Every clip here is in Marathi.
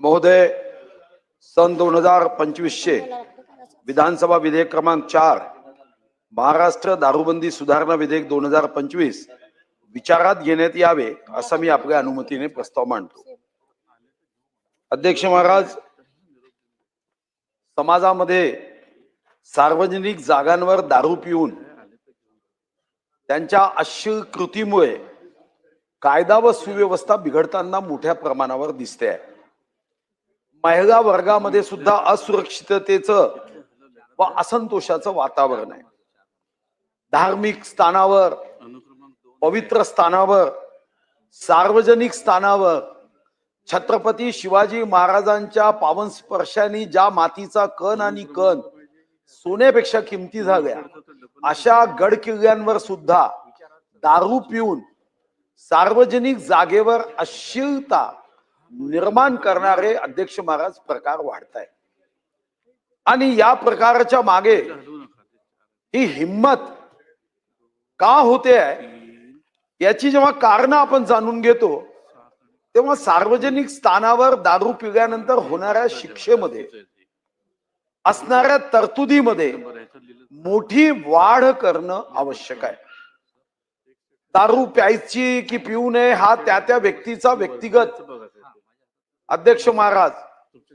महोदय सन दोन हजार पंचवीसशे विधानसभा विधेयक क्रमांक चार महाराष्ट्र दारूबंदी सुधारणा विधेयक दोन हजार पंचवीस विचारात घेण्यात यावे असं मी आपल्या अनुमतीने प्रस्ताव मांडतो. अध्यक्ष महाराज समाजामध्ये सार्वजनिक जागांवर दारू पिऊन त्यांच्या अश्लील कृतीमुळे कायदा व सुव्यवस्था बिघडताना मोठ्या प्रमाणावर दिसते आहे. महिला वर्गामध्ये सुद्धा असुरक्षिततेचं व असंतोषाचं वातावरण आहे. धार्मिक स्थानावर पवित्र स्थानावर सार्वजनिक स्थानावर छत्रपती शिवाजी महाराजांच्या पावन स्पर्शाने ज्या मातीचा कण आणि कण सोन्यापेक्षा किमती झाल्या अशा गड किल्ल्यांवर सुद्धा दारू पिऊन सार्वजनिक जागेवर अश्लीलता निर्माण करणारे अध्यक्ष महाराज प्रकार वाढताय. आणि या प्रकारच्या मागे ही हिंमत का होते आहे याची जेव्हा कारण आपण जाणून घेतो तेव्हा सार्वजनिक स्थानावर दारू पिल्यानंतर होणाऱ्या शिक्षेमध्ये असणाऱ्या तरतुदीमध्ये मोठी वाढ करणं आवश्यक आहे. दारू प्यायची की पिऊ नये हा त्या त्या व्यक्तीचा व्यक्तिगत. अध्यक्ष महाराज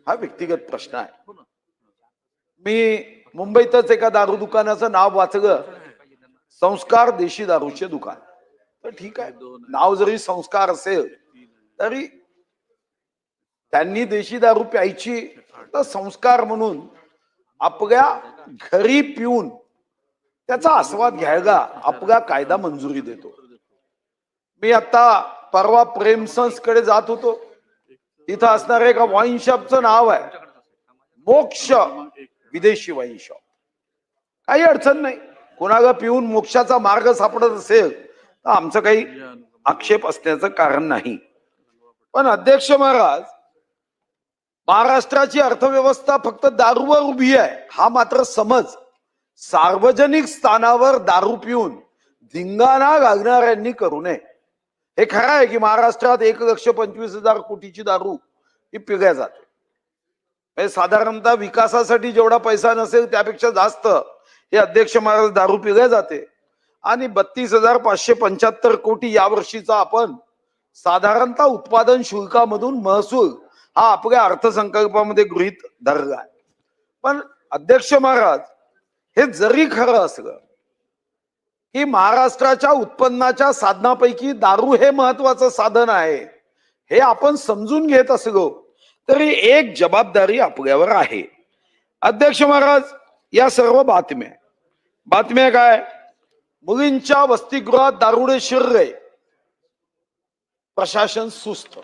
हा व्यक्तिगत प्रश्न आहे. मी मुंबईतच एका दारू दुकानाचं नाव वाचलं. संस्कार देशी दारूचे दुकान. तर ठीक आहे. नाव जरी संस्कार असेल तरी त्यांनी देशी दारू प्यायची. तर संस्कार म्हणून आपल्या घरी पिऊन त्याचा आस्वाद घ्यायला आपला कायदा मंजुरी देतो. मी आता परवा प्रेमसंसकडे जात होतो. तिथं असणार एका वाईन शॉपचं नाव आहे. मोक्ष विदेशी वाईन शॉप काही अडचण नाही. कोणाला पिऊन मोक्षाचा मार्ग सापडत असेल तर आमचं काही आक्षेप असण्याचं कारण नाही. पण अध्यक्ष महाराज महाराष्ट्राची अर्थव्यवस्था फक्त दारूवर उभी आहे. हा मात्र समज. सार्वजनिक स्थानावर दारू पिऊन धिंगाणा घालणाऱ्यांनी करू नये. हे खरं आहे की महाराष्ट्रात एक लक्ष पंचवीस हजार कोटीची दारू ही पिल्या जाते. म्हणजे साधारणतः विकासासाठी जेवढा पैसा नसेल त्यापेक्षा जास्त हे अध्यक्ष महाराज दारू पिल्या जाते. आणि बत्तीस हजार पाचशे पंच्याहत्तर कोटी यावर्षीचा आपण साधारणतः उत्पादन शुल्कामधून महसूल हा आपल्या अर्थसंकल्पामध्ये गृहीत धरला आहे. पण अध्यक्ष महाराज हे जरी खरं असलं की महाराष्ट्राच्या उत्पन्नाच्या साधनापैकी दारू हे महत्वाचं साधन आहे. हे आपण समजून घेत असलो तरी एक जबाबदारी आपल्यावर आहे. अध्यक्ष महाराज या सर्व बातम्या. बातम्या काय? मुलींच्या वसतिगृहात दारुडे शिरले. प्रशासन सुस्त.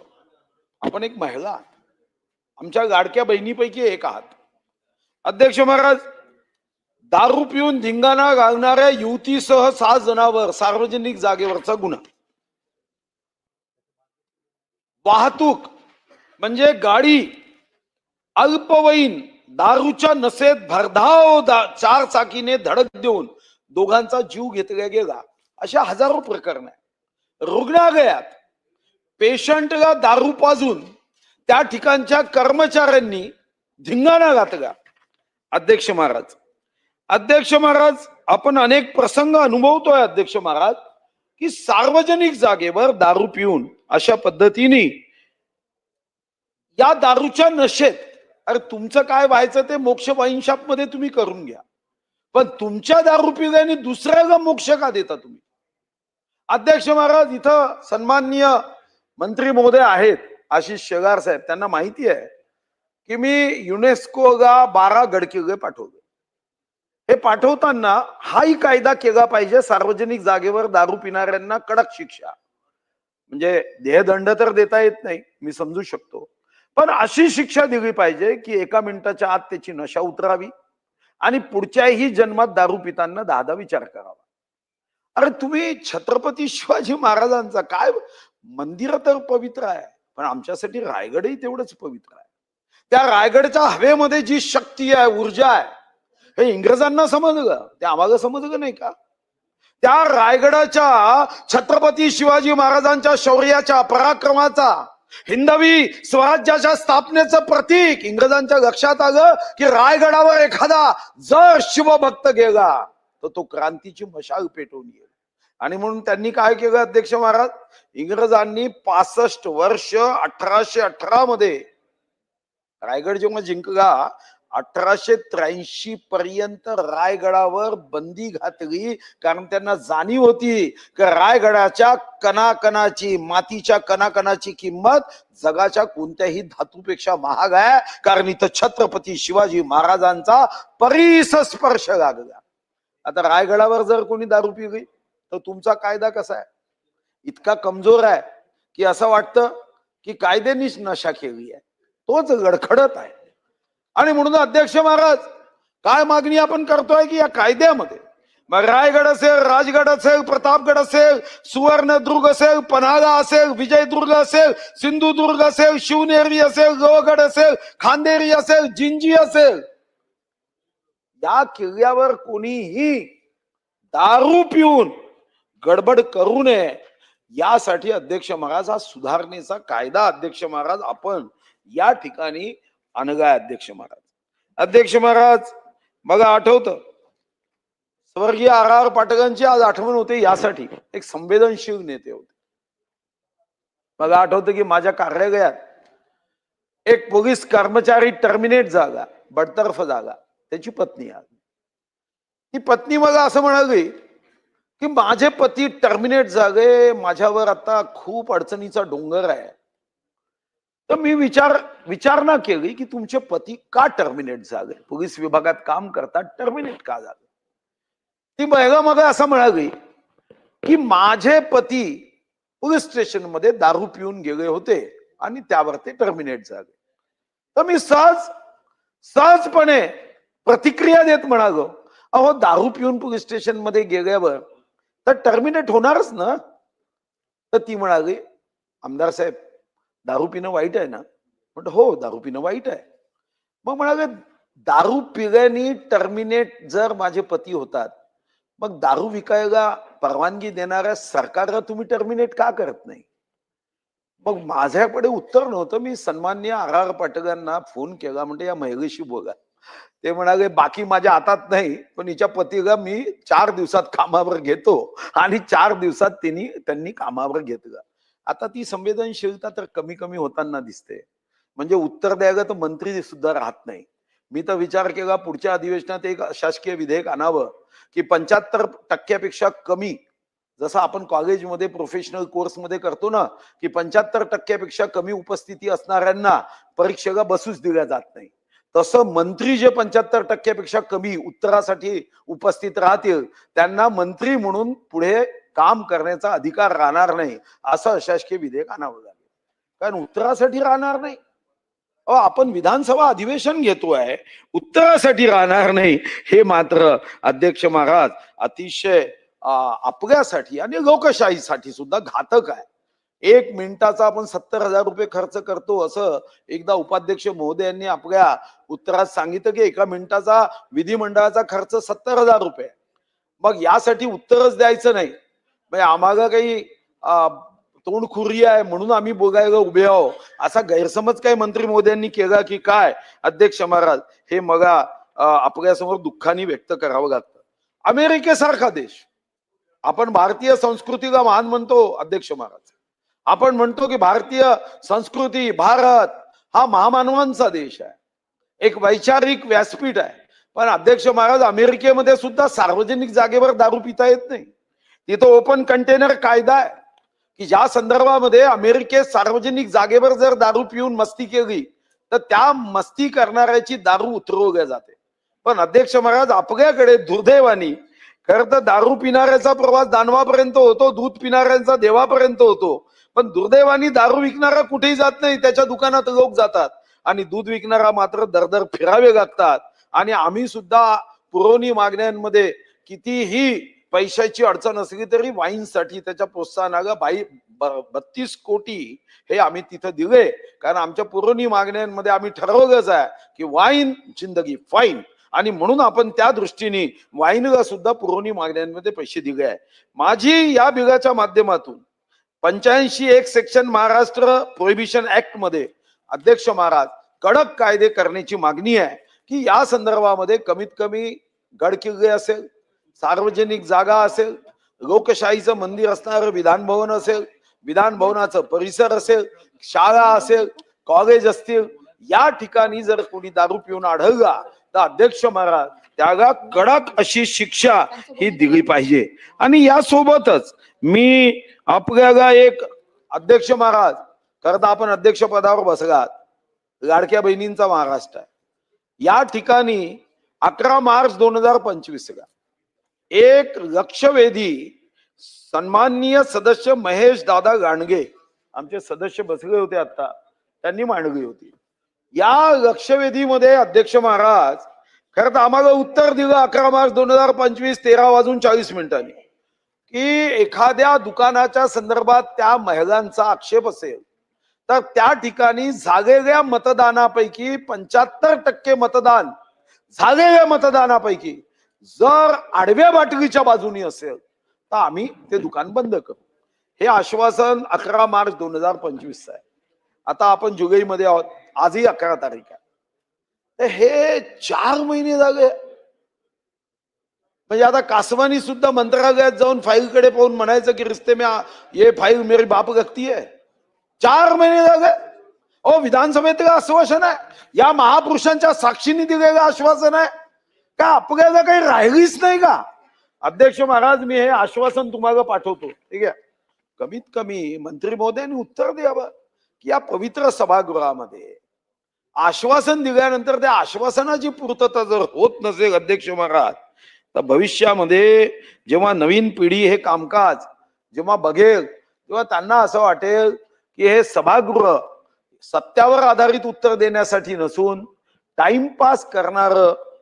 आपण एक महिला आहात. आमच्या लाडक्या बहिणीपैकी एक आहात. अध्यक्ष महाराज दारू पिऊन धिंगाणा घालणाऱ्या युवतीसह सहा जणांवर सार्वजनिक जागेवरचा गुन्हा. वाहतूक म्हणजे गाडी अल्पवयीन दारूच्या नशेत भरधाव दा- चार चाकीने धडक देऊन दोघांचा जीव घेतला गेला. अशा हजारो प्रकरण आहे रुग्णालयात पेशंटला दारू पाजून त्या ठिकाणच्या कर्मचाऱ्यांनी धिंगाणा घातला. अध्यक्ष महाराज अध्यक्ष महाराज आपण अनेक प्रसंग अनुभवतोय अध्यक्ष महाराज की सार्वजनिक जागेवर दारू पिऊन अशा पद्धतीने या दारूच्या नशेत अरे तुमचं काय व्हायचं ते मोक्ष वाईन शॉपमध्ये तुम्ही करून घ्या. पण तुमच्या दारू पिल्याने दुसऱ्याला मोक्ष का देता तुम्ही? अध्यक्ष महाराज इथं सन्माननीय मंत्री महोदय आहेत आशिष शेगार साहेब त्यांना माहिती आहे की मी युनेस्कोला बारा गडकिल्ले पाठवले हे पाठवताना हाही कायदा केला पाहिजे सार्वजनिक जागेवर दारू पिणाऱ्यांना कडक शिक्षा. म्हणजे देहदंड तर देता येत नाही मी समजू शकतो. पण अशी शिक्षा दिली पाहिजे की एका मिनिटाच्या आत त्याची नशा उतरावी आणि पुढच्याही जन्मात दारू पिताना दादा विचार करावा. अरे तुम्ही छत्रपती शिवाजी महाराजांचा काय मंदिर तर पवित्र आहे पण आमच्यासाठी रायगडही तेवढंच पवित्र आहे. त्या रायगडच्या हवेमध्ये जी शक्ती आहे ऊर्जा आहे हे इंग्रजांना समजलं. ते आम्हाला समजलं नाही का? त्या रायगडाच्या छत्रपती शिवाजी महाराजांच्या शौर्याच्या पराक्रमाचा हिंदवी स्वराज्याच्या स्थापनेचं प्रतीक इंग्रजांच्या लक्षात आलं की रायगडावर एखादा जर शिवभक्त गेला तर तो क्रांतीची मशाल पेटवून येईल. आणि म्हणून त्यांनी काय केलं अध्यक्ष महाराज? इंग्रजांनी पासष्ट वर्ष अठराशे अठरा मध्ये रायगड जेव्हा जिंकला अठराशे त्र्याऐंशी पर्यंत रायगडावर बंदी घातली कारण त्यांना जाणीव होती की रायगडाच्या कणाकणाची मातीच्या कणाकणाची किंमत जगाच्या कोणत्याही धातूपेक्षा महाग आहे कारण इथं छत्रपती शिवाजी महाराजांचा परीस स्पर्श लागला. आता रायगडावर जर कोणी दारू पिली तर तुमचा कायदा कसा आहे? इतका कमजोर आहे की असं वाटतं की कायद्यानीच नशा केली आहे. तोच गडखडत आहे. आणि म्हणून अध्यक्ष महाराज काय मागणी आपण करतोय की या कायद्यामध्ये? मग रायगड असेल राजगड असेल प्रतापगड असेल सुवर्णदुर्ग असेल पन्हाळा असेल विजयदुर्ग असेल सिंधुदुर्ग असेल शिवनेरी असेल लोहगड असेल खांदेरी असेल जिंजी असेल. या किल्ल्यावर कोणीही दारू पिऊन गडबड करू नये. यासाठी अध्यक्ष महाराज हा सुधारणेचा कायदा अध्यक्ष महाराज आपण या ठिकाणी अनगाय अध्यक्ष महाराज. अध्यक्ष महाराज बघा आठवत. स्वर्गीय आर आर पाटकांची आज आठवण होते यासाठी. एक संवेदनशील नेते होते. बघा आठवतं की माझ्या कार्यालयात एक पोलीस कर्मचारी टर्मिनेट झाला बडतर्फ झाला. त्याची पत्नी आली. ती पत्नी मला असं म्हणाली की माझे पती टर्मिनेट झाले माझ्यावर आता खूप अडचणीचा डोंगर आहे. तर मी विचार विचारणा केली की तुमचे पती का टर्मिनेट झाले? पोलीस विभागात काम करतात टर्मिनेट का झाले? ती बैगा मग असं म्हणाली की माझे पती पोलीस स्टेशनमध्ये दारू पिऊन गेले होते आणि त्यावर ते टर्मिनेट झाले. तर मी सहज सहजपणे प्रतिक्रिया देत म्हणालो अहो दारू पिऊन पोलीस स्टेशनमध्ये गेल्यावर तर टर्मिनेट होणारच ना? तर ती म्हणाली आमदार साहेब दारू पिणं वाईट आहे ना? म्हटलं हो दारू पिणं वाईट आहे. मग म्हणाले दारू पिल्याने टर्मिनेट जर माझे पती होतात मग दारू विकायला परवानगी देणाऱ्या सरकारला तुम्ही टर्मिनेट का करत नाही? मग माझ्याकडे उत्तर नव्हतं. मी सन्मान्य आर आर पाटलांना फोन केला म्हणजे या महिलेशी बोला. ते म्हणाले बाकी माझ्या हातात नाही पण हिच्या पतीला मी चार दिवसात कामावर घेतो. आणि चार दिवसात त्यांनी त्यांनी कामावर घेतलं. आता ती संवेदनशीलता तर कमी कमी होताना दिसते. म्हणजे उत्तर द्यायला तर मंत्री सुद्धा राहत नाही. मी तर विचार केला पुढच्या अधिवेशनात एक शासकीय विधेयक आणावं की पंच्याहत्तर टक्क्यापेक्षा कमी जसं आपण कॉलेजमध्ये प्रोफेशनल कोर्समध्ये करतो ना की पंच्याहत्तर टक्क्यापेक्षा कमी उपस्थिती असणाऱ्यांना परीक्षेला बसूच दिल्या जात नाही. तसं मंत्री जे पंच्याहत्तर टक्क्यापेक्षा कमी उत्तरासाठी उपस्थित राहतील त्यांना मंत्री म्हणून पुढे काम करण्याचा अधिकार राहणार नाही असं अशासकीय विधेयक आणावं लागेल कारण उत्तरासाठी राहणार नाही. अहो आपण विधानसभा अधिवेशन घेतोय उत्तरासाठी राहणार नाही हे मात्र अध्यक्ष महाराज अतिशय आपल्यासाठी आणि लोकशाहीसाठी सुद्धा घातक आहे. एक मिनिटाचा आपण सत्तर हजार रुपये खर्च करतो असं एकदा उपाध्यक्ष महोदयांनी आपल्या उत्तरात सांगितलं की एका मिनिटाचा विधिमंडळाचा खर्च सत्तर हजार रुपये. मग यासाठी उत्तरच द्यायचं नाही. म्हणजे आम्हाला काही तोंड तोंडखुरी आहे म्हणून आम्ही बोलायला उभे आहो असा गैरसमज काही मंत्री मोद्यांनी केला की काय? अध्यक्ष महाराज हे मगा आपल्यासमोर दुःखाने व्यक्त करावं लागतं. अमेरिकेसारखा देश. आपण भारतीय संस्कृतीला महान म्हणतो अध्यक्ष महाराज. आपण म्हणतो की भारतीय संस्कृती भारत हा महामानवांचा देश आहे. एक वैचारिक व्यासपीठ आहे. पण अध्यक्ष महाराज अमेरिकेमध्ये सुद्धा सार्वजनिक जागेवर दारू पिता येत नाही. तिथं ओपन कंटेनर कायदा आहे की ज्या संदर्भामध्ये अमेरिकेत सार्वजनिक जागेवर जर दारू पिऊन मस्ती केली तर त्या मस्ती करणाऱ्याची दारू उतरवल्या जाते. पण अध्यक्ष महाराज आपल्याकडे दुर्दैवानी खरं तर दारू पिणाऱ्याचा प्रवास दानवापर्यंत होतो दूध पिणाऱ्यांचा देवापर्यंत होतो पण दुर्दैवानी दारू विकणारा कुठेही जात नाही त्याच्या दुकानात लोक जातात आणि दूध विकणारा मात्र दरदर फिरावे लागतात. आणि आम्ही सुद्धा पुरवणी मागण्यांमध्ये कितीही पैशाची अडचण असली तरी वाईनसाठी त्याच्या प्रोत्साहनाला बाई बत्तीस कोटी हे आम्ही तिथं दिले. कारण आमच्या पुरवणी मागण्यांमध्ये आम्ही ठरवलंच आहे की वाईन जिंदगी फाईन. आणि म्हणून आपण त्या दृष्टीने वाईनला सुद्धा पुरवणी मागण्यांमध्ये पैसे दिले आहे. माझी या बिगाच्या माध्यमातून पंच्याऐंशी एक सेक्शन महाराष्ट्र प्रोहिबिशन ऍक्टमध्ये अध्यक्ष महाराज कडक कायदे करण्याची मागणी आहे की या संदर्भामध्ये कमीत कमी गडकिल्ले असेल सार्वजनिक जागा असेल लोकशाहीचं मंदिर असणारं विधान भवन असेल विधान भवनाचं परिसर असेल शाळा असेल कॉलेज असतील या ठिकाणी जर कोणी दारू पिऊन आढळला तर अध्यक्ष महाराज त्याला कडक अशी शिक्षा ही दिली पाहिजे. आणि यासोबतच मी आपल्याला एक अध्यक्ष महाराज खरं तर आपण अध्यक्ष पदावर बसलात लाडक्या बहिणींचा महाराष्ट्र आहे. या ठिकाणी अकरा मार्च दोन हजार पंचवीस ला एक लक्षवेधी सन्माननीय सदस्य महेश दादा गाणगे आमचे सदस्य बसले होते आता त्यांनी मांडली होती. या लक्षवेधीमध्ये अध्यक्ष महाराज खरं तर आम्हाला उत्तर दिलं अकरा मार्च दोन हजार पंचवीस तेरा वाजून चाळीस मिनिटांनी की एखाद्या दुकानाच्या संदर्भात त्या महिलांचा आक्षेप असेल तर त्या ठिकाणी झालेल्या मतदानापैकी पंच्याहत्तर टक्के मतदान झालेल्या मतदानापैकी जर आडव्या बाटलीच्या बाजूनी असेल तर आम्ही ते दुकान बंद करू. हे आश्वासन अकरा मार्च दोन हजार पंचवीस आहे. आता आपण जुलैमध्ये आहोत. आजही अकरा तारीख आहे. तर हे चार महिने झाले. म्हणजे आता कासवानी सुद्धा मंत्रालयात जाऊन फाईलकडे पाहून म्हणायचं की रिस्ते मी ये फाईल मेरी बाप गक्ती आहे चार महिने झाले. ओ विधानसभेतलं आश्वासन आहे. या महापुरुषांच्या साक्षीने दिलेलं आश्वासन आहे. का आपल्याला काही राहिलीच नाही का? अध्यक्ष महाराज मी हे आश्वासन तुम्हाला पाठवतो. ठीक आहे? कमीत कमी मंत्री महोदयांनी उत्तर द्यावं की या पवित्र सभागृहामध्ये आश्वासन दिल्यानंतर त्या आश्वासनाची पूर्तता जर होत नसेल अध्यक्ष महाराज तर भविष्यामध्ये जेव्हा नवीन पिढी हे कामकाज जेव्हा बघेल तेव्हा त्यांना असं वाटेल की हे सभागृह सत्यावर आधारित उत्तर देण्यासाठी नसून टाइमपास करणार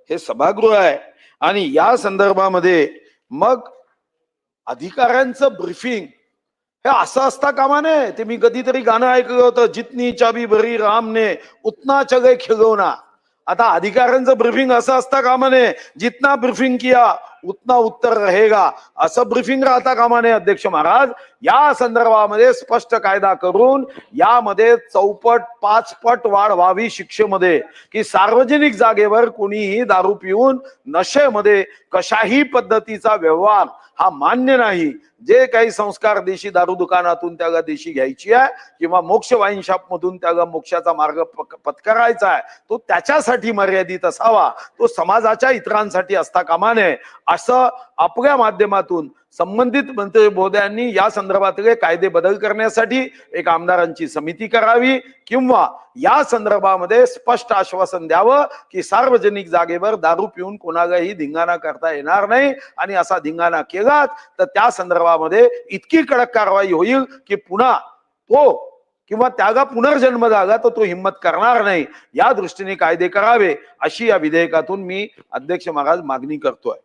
हे सभागृह आहे. आणि या संदर्भामध्ये मग अधिकाऱ्यांचं ब्रीफिंग हे असं असता कामा नये. ते मी कधीतरी गाणं ऐकलं होतं जितनी चाबी भरी रामने उतना चगे खिलवना आता अधिकाऱ्यांचं ब्रीफिंग असं असता कामा नये. जितना ब्रीफिंग किया उतना उत्तर रहेगा. असं ब्रिफिंग राहता कामा नये अध्यक्ष महाराज. या संदर्भामध्ये स्पष्ट कायदा करून यामध्ये चौपट पाचपट वाढ व्हावी शिक्षेमध्ये. की सार्वजनिक जागेवर कुणीही दारू पिऊन नशेमध्ये कशाही पद्धतीचा व्यवहार हा मान्य नाही. जे काही संस्कार देशी दारू दुकानातून त्याला देशी घ्यायची आहे किंवा मोक्ष वाईन शॉप मधून त्याला मोक्षाचा मार्ग पक- पत्करायचा आहे तो त्याच्यासाठी मर्यादित असावा. तो समाजाच्या इतरांसाठी असता कामा नये. असं आपल्या माध्यमातून संबंधित मंत्री महोदयांनी या संदर्भातले कायदे बदल करण्यासाठी एक आमदारांची समिती करावी किंवा या संदर्भामध्ये स्पष्ट आश्वासन द्यावं की सार्वजनिक जागेवर दारू पिऊन कोणालाही धिंगाणा करता येणार नाही आणि असा धिंगाणा केलात तर त्या संदर्भामध्ये इतकी कडक कारवाई होईल की पुन्हा तो किंवा त्याला पुनर्जन्म झाला तर तो हिंमत करणार नाही. या दृष्टीने कायदे करावे अशी या विधेयकातून मी अध्यक्ष महाराज मागणी करतोय.